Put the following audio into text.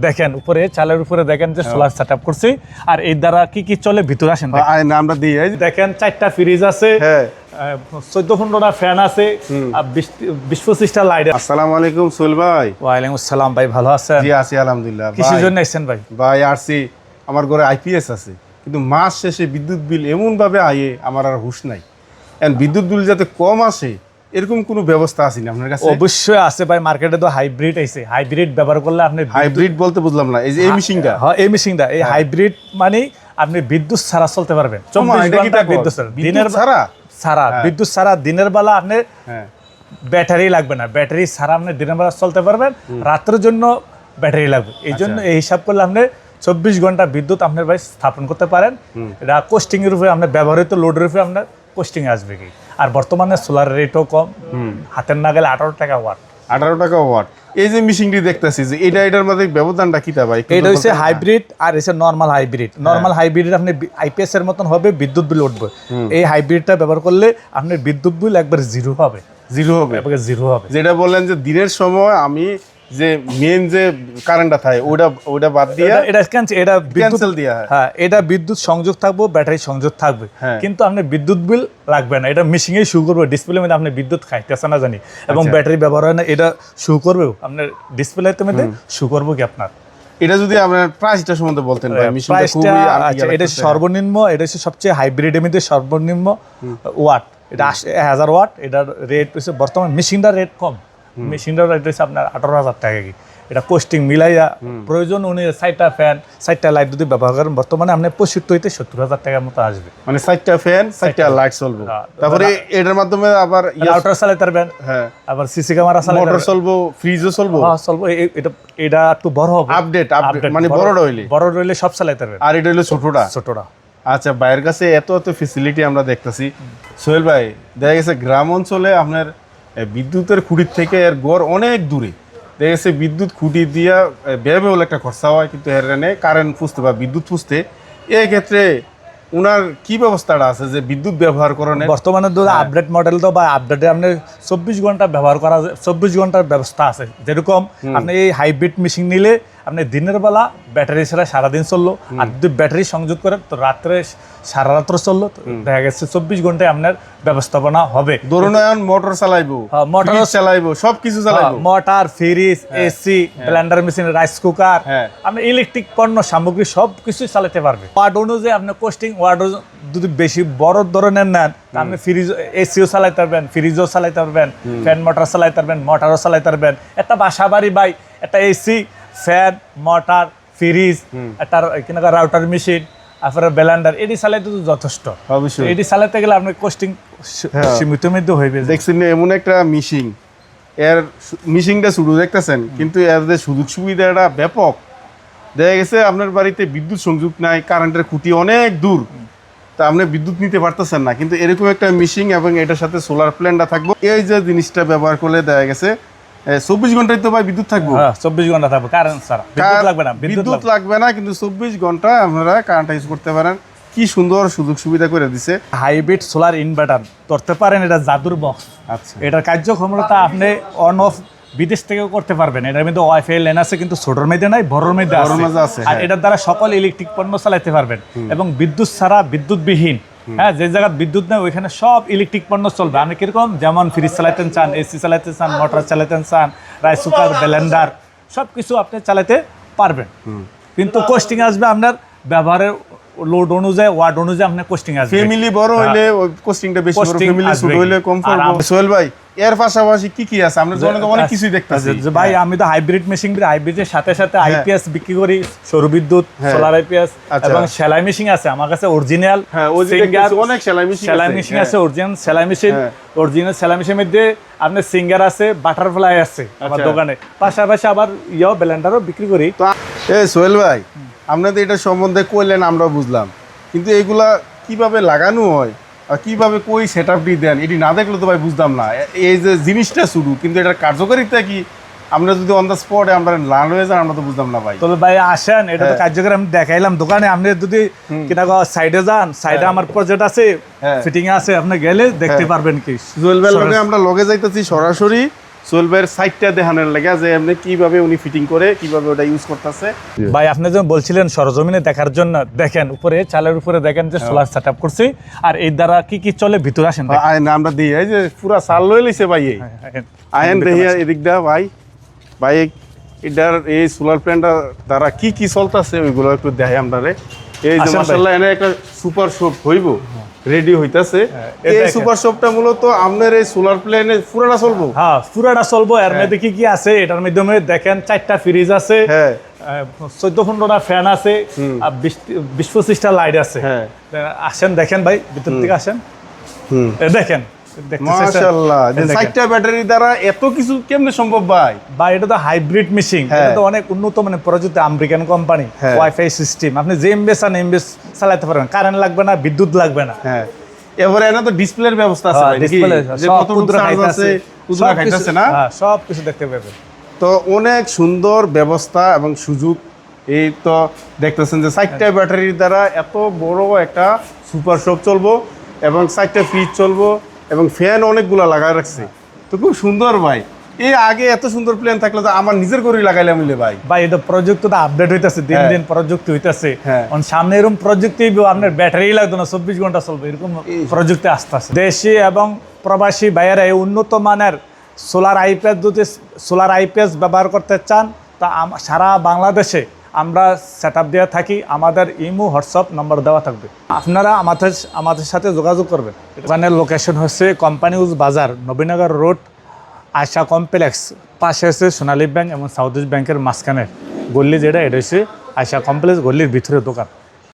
দেখেন উপরে চালের উপরে দেখেন যে সোলার সেট করছি। আর এই দ্বারা কি কি চলে? ভিতরে আসেন না আমরা দিই এই যে- দেখেন চারটা ফ্রিজ আছে হ্যাঁ। চোদ্দ পনেরোটা ফ্যান আছে বিশ- পঁচিশটা লাইট আসসালামু আলাইকুম সোহেল ভাই। ওয়ালাইকুম আসসালাম ভাই ভালো আছেন? জি আছি আলহামদুলিল্লাহ। কিসের জন্য এসেছেন ভাই? ভাই আসছি। আমার ঘরে আইপিএস আছে কিন্তু মাস শেষে বিদ্যুৎ বিল এমন ভাবে আয়ে আমার আর হুশ নাই। বিদ্যুৎ বিল যাতে কম আসে এরকম কোনো ব্যবস্থা আছে না আপনার কাছে? অবশ্যই আছে ভাই মার্কেটে তো হাইব্রিড আইছে। হাইব্রিড ব্যবহার করলে আপনি হাইব্রিড বলতে বুঝলাম না এই যে এই মেশিনটা হ্যাঁ এই মেশিনটা এই হাইব্রিড মানে আপনি বিদ্যুৎ ছাড়া চলতে পারবেন। বিদ্যুৎ ছাড়া। দিনের ছাড়া? ছাড়া বিদ্যুৎ ছাড়া দিনের বেলা আপনি হ্যাঁ। ব্যাটারি লাগবে না। ব্যাটারি ছাড়া আপনি দিনের বেলা চলতে পারবেন রাতের জন্য ব্যাটারি লাগবে। এই জন্য আচ্ছা। এই হিসাব করলে আপনি চব্বিশ ঘণ্টা বিদ্যুৎ আপনার ভাই স্থাপন করতে পারেন। এটা কোস্টিং এর উপরে আপনার ব্যবহৃত লোডের উপরে আপনার কোস্টিং আসবে কি? আর বর্তমানে সোলার রেটও কম। হাতের না গেলে আঠারো টাকা ওয়াট আঠারো টাকা ওয়াট এই যে মেশিনটি দেখতেছি যে এটা এটার মধ্যে ব্যবধানটা কি তা ভাই? এটা হচ্ছে হাইব্রিড আর হচ্ছে নর্মাল হাইব্রিড নর্মাল হাইব্রিড আপনি আইপিএস এর মতন হবে বিদ্যুৎ বিল উঠবে। এই হাইব্রিডটা ব্যবহার করলে আপনার বিদ্যুৎ বিল একবার জিরো হবে। জিরো হবে। জিরো হবে। যেটা বললেন যে দিনের সময় আমি যে মেন যে কারেন্টটা থাকে ওটা ওটা বাদ দিয়ে এটা- cancel- এটা ক্যান্সেল দিয়া হয়। হ্যাঁ এটা বিদ্যুৎ সংযোগ থাকবে ব্যাটারি সংযোগ থাকবে। হ্যাঁ। কিন্তু আপনি বিদ্যুৎ বিল লাগবে না। এটা মেশিনেই শু করবে ডিসপ্লে মধ্যে আপনি বিদ্যুৎ খাইতেছে না জানি। এবং আচ্ছা। ব্যাটারি ব্যবহার হয় না এটা শু করবে আপনার ডিসপ্লেতে মধ্যে শু করব কি আপনার? এটা যদি আপনার প্রাইসটা সম্বন্ধে বলতেন ভাই মেশিনটা খুবই আচ্ছা এটা সর্বনিম্ন এটা হচ্ছে সবচেয়ে হাইব্রিডের মধ্যে সর্বনিম্ন ওয়াট এটা আশি হাজার ওয়াট এটার রেট হচ্ছে বর্তমান মেশিনটার রেট কম। মেশিনটার রেট হচ্ছে আপনার আঠারো হাজার টাকা কি। এটা কোস্টিং মিলাইয়া প্রয়োজন উনি সাইটটা ফ্যান সাইটটা লাইট যদি ব্যবহার করেন বর্তমানে আপনি পঁয়ষট্টি হইতে সত্তর হাজার টাকার মতো আসবে। মানে চারটা ফ্যান চারটা লাইট চলবে। হ্যাঁ। তারপরে এটার মাধ্যমে আবার ইয়া- রাউটার চালাতে পারবেন হ্যাঁ। আবার সিসি ক্যামেরা চালাতে মোটর চলবো ফ্রিজও চলবো? হ্যাঁ, চলবো। এটা এটা একটু বড় হবে। আপডেট আপডেট মানে বড়- হইলে বড় রইলে সব চালাতে পারবেন আর এটা হলো ছোটটা? ছোটটা। আচ্ছা বাইরের কাছে এত এত ফেসিলিটি আমরা দেখতেছি। সোহেল ভাই দেখা গেছে গ্রাম অঞ্চলে আপনার বিদ্যুতের খুঁটির থেকে এর গড় অনেক দূরে। দেখা গেছে বিদ্যুৎ খুঁটি দিয়া ব্যয়বহুল একটা খরচা হয় কিন্তু এর এনে কারেন্ট ফুসতে বা বিদ্যুৎ ফুসতে এক্ষেত্রে ক্ষেত্রে ওনার কি ব্যবস্থাটা আছে যে বিদ্যুৎ ব্যবহার করেন বর্তমানে তো আপডেট মডেল তো বা আপডেটে আপনি চব্বিশ ঘণ্টা ব্যবহার করা চব্বিশ ঘণ্টার ব্যবস্থা আছে। যেরকম আপনি এই হাইব্রিড মেশিন নিলে আপনি দিনের বেলা ব্যাটারি ছাড়া সারাদিন চলল। আর যদি ব্যাটারি সংযোগ করেন তো রাত্রে সারা রাত্র চলল তো দেখা গেছে চব্বিশ ঘন্টায় আপনার ব্যবস্থাপনা হবে। ধরুন মোটর চালাইবো হ্যাঁ, মোটর- চালাইবো সব কিছু চালাইবো। Motor fridge AC blender machine rice cooker হ্যাঁ। আপনি ইলেকট্রিক পণ্য সামগ্রী সব কিছু চালাতে পারবে। ওয়ার্ড অনুযায়ী আপনি কোস্টিং ওয়ার্ড যদি বেশি বড় ধরনের নেন আপনি ফ্রিজ এসিও চালাইতে পারবেন ফ্রিজও চালাইতে পারবেন ফ্যান মোটর চালাইতে পারবেন মোটরও চালাইতে পারবেন। একটা বাসা বাড়ি বাই একটা এসি ফ্যান মোটর ফ্রিজ একটা কিনা রাউটার মেশিন তারপরে ব্লেন্ডার এটি চালাইতে তো যথেষ্ট। অবশ্যই। এটি চালাতে গেলে আপনি কোস্টিং হ্যাঁ। সীমিত মধ্যে হইবে দেখছেন এমন একটা মিশিং এর মিশিংটা শুরু দেখতেছেন? কিন্তু এর যে সুযোগ সুবিধাটা ব্যাপক। দেখা গেছে আপনার বাড়িতে বিদ্যুৎ সংযোগ নাই কারেন্টের খুঁটি অনেক দূর। তা আপনি বিদ্যুৎ নিতে পারতেছেন না। কিন্তু এরকম একটা মিশিং এবং এটার সাথে সোলার প্ল্যানটা থাকব। এই যে জিনিসটা ব্যবহার করলে দেখা গেছে চব্বিশ ঘন্টায় তো ভাই বিদ্যুৎ থাকব। হ্যাঁ চব্বিশ ঘণ্টা থাকবে। কারেন্ট ছাড়া। বিদ্যুৎ লাগবে না বিদ্যুৎ লাগবে। না কিন্তু চব্বিশ ঘণ্টা আপনারা কারেন্ট ইউজ করতে পারেন। কি সুন্দর সুযোগ সুবিধা করে দিছে। হাইব্রিড সোলার ইনভার্টার করতে পারেন এটা জাদুর বক্স আচ্ছা। এটার কার্যক্ষমতা আপনি অন অফ বিদেশ থেকেও করতে পারবেন। এটার মধ্যে ওয়াইফাই লেন আছে কিন্তু ছোটর মধ্যে নাই বড়র মধ্যে আছে। আর হ্যাঁ। এটার দ্বারা সকল ইলেকট্রিক পণ্য চালাতে পারবেন। এবং বিদ্যুৎ ছাড়া বিদ্যুৎবিহীন। হ্যাঁ যে জায়গায় বিদ্যুৎ নেই ওইখানে সব ইলেকট্রিক পণ্য চলবে। আপনি কীরকম? যেমন ফ্রিজ চালাইতেন চান এসি চালাইতে চান মোটর চালাতে চান রাইস সুপার ব্লেন্ডার সব কিছু আপনি চালাতে পারবেন। কিন্তু কোস্টিং আসবে আপনার ব্যবহারের লোড অনুযায়ী ওয়ার্ড অনুযায়ী আপনার কোস্টিং আসবে ফ্যামিলি বড় হইলে কোস্টিংটা বেশি বড় ফ্যামিলি ছোট হইলে কম আর সোহেল ভাই এর পাশাপাশি কি কি আছে আমরা তো অনেক কিছুই দেখতেছি ভাই আমি তো হাইব্রিড মেশিন হাইব্রিডের সাথে সাথে হ্যাঁ। আইপিএস বিক্রি করি সৌর বিদ্যুৎ হ্যাঁ। সোলার আইপিএস আচ্ছা। এবং সেলাই মেশিন আছে আমার কাছে অরিজিনাল হ্যাঁ, অনেক সেলাই machine সেলাই মেশিন হ্যাঁ। আছে অরিজিনাল সেলাই মেশিন হ্যাঁ। অরিজিনাল সেলাই মেশিনের মধ্যে আপনার সিঙ্গার আছে বাটারফ্লাই আছে আমার আচ্ছা। দোকানে পাশাপাশি আবার ইয়াও ব্লেন্ডারও বিক্রি করি তো এ সোহেল ভাই আপনাদের এটা সম্বন্ধে কইলেন আমরা বুঝলাম। কিন্তু এগুলা কীভাবে লাগানো হয় আর কীভাবে কই সেট আপ দেন এটি না দেখলে তো ভাই বুঝতাম না। এই যে জিনিসটা শুরু কিন্তু এটার কার্যকারিতা কি? আমরা যদি অন দ্য স্পটে আমরা লাল হয়ে যান আমরা তো বুঝতাম না ভাই। তবে ভাই আসেন এটা তো হ্যাঁ। কার্যকর আমি দেখাইলাম দোকানে আপনি যদি কিনা সাইডে যান সাইডে আমার প্রজেক্ট আছে হ্যাঁ। ফিটিং আছে আপনি গেলে দেখতে পারবেন কি। জুয়েল আমরা লগে যাইতেছি সরাসরি। সোহেল ভাইয়ের সাইডটা দেখানোর লেগে যে এমনি কীভাবে উনি ফিটিং করে কীভাবে ওটা ইউজ করতেছে। ভাই আপনি যখন বলছিলেন সরজমিনে দেখার জন্য দেখেন উপরে চালের উপরে দেখেন যে সোলার সেট আপ করছি আর এই দ্বারা কি কি চলে? ভিতরে আসেন। আয়ন আমরা দিই যে পুরা সাল লয়ে লিছে ভাই এই। দেখেন। আয়ন দেখি এদিক দা ভাই ভাই এটার এই সোলার প্ল্যান্টটা দ্বারা কি কি চলতেছে ওইগুলো একটু দেখাই আমরা এই যে। মাসাল্লাহ এনে একটা সুপার শপ হইব রেডি হইতাছে। হ্যাঁ, এই সুপার শপটা মূলত আপনার এই সোলার প্ল্যানে পুরোটা চলবো? হ্যাঁ পুরাটা চলবো। এর মধ্যে কি কি আছে? এটার মাধ্যমে দেখেন চারটা ফ্রিজ আছে হ্যাঁ। চোদ্দ পনেরোটা ফ্যান আছে আর বিশ পঁচিশটা লাইট আছে। হ্যাঁ। আসেন দেখেন ভাই ভিতর থেকে আসেন। হুম। দেখেন? মাশাআল্লাহ। এ ব্যাটারি দ্বারা এত কিছু কেমনে সম্ভব ভাই? বা এটা তো হাইব্রিড মেশিন হ্যাঁ। এটা তো অনেক উন্নত মানে প্রযুক্তি আমেরিকান কোম্পানি হ্যাঁ। ওয়াইফাই সিস্টেম আপনি যে এমবেস আর এমবেস চালাতে পারবেন। কারেন্ট লাগবে না বিদ্যুৎ লাগবে না। হ্যাঁ। এবারে এনে তো ডিসপ্লের ব্যবস্থা আছে হ্যাঁ, ভাই, নাকি? display, যে সব চার্জ আছে কুদরা সব না? সব কিছু দেখতে পাবেন। তো অনেক সুন্দর ব্যবস্থা এবং সুযোগ। এই তো দেখতেছেন যে চারটা ব্যাটারির দ্বারা এত বড় একটা সুপার শপ চলবো এবং চারটা ফ্রিজ চলবো। এবং ফ্যান অনেকগুলো লাগায় রাখছে। তো খুব সুন্দর ভাই। এই আগে এত সুন্দর প্ল্যান থাকলে তো আমার নিজের ঘরেই লাগাইলাম মিলে ভাই। ভাই এটা প্রযুক্তিটা আপডেট হইতাছে দিন হ্যাঁ। দিন প্রযুক্তি হইতাছে। হ্যাঁ। অন সামনে এরকম প্রযুক্তি আপনার ব্যাটারি লাগতো না চব্বিশ ঘণ্টা চলবে এরকম প্রযুক্তি আসতে আসে দেশি এবং প্রবাসী বাইরে এই উন্নত মানের সোলার আইপিএস যদি সোলার আইপিএস ব্যবহার করতে চান তা সারা বাংলাদেশে আমরা সেট আপ দেওয়া থাকি, আমাদের ইমো হোয়াটসঅ্যাপ নম্বর দেওয়া থাকবে। আপনারা আমাদের আমাদের সাথে যোগাযোগ করবেন। এখানে লোকেশন হচ্ছে কোম্পানি বাজার, নবীনগর রোড আশা কমপ্লেক্স পাশে আছে সোনালী ব্যাংক এবং সাউথ ইস্ট ব্যাংকের মাঝখানে। গল্লি যেটা, এটা হচ্ছে আশা কমপ্লেক্স গল্লির ভিতরে দোকান।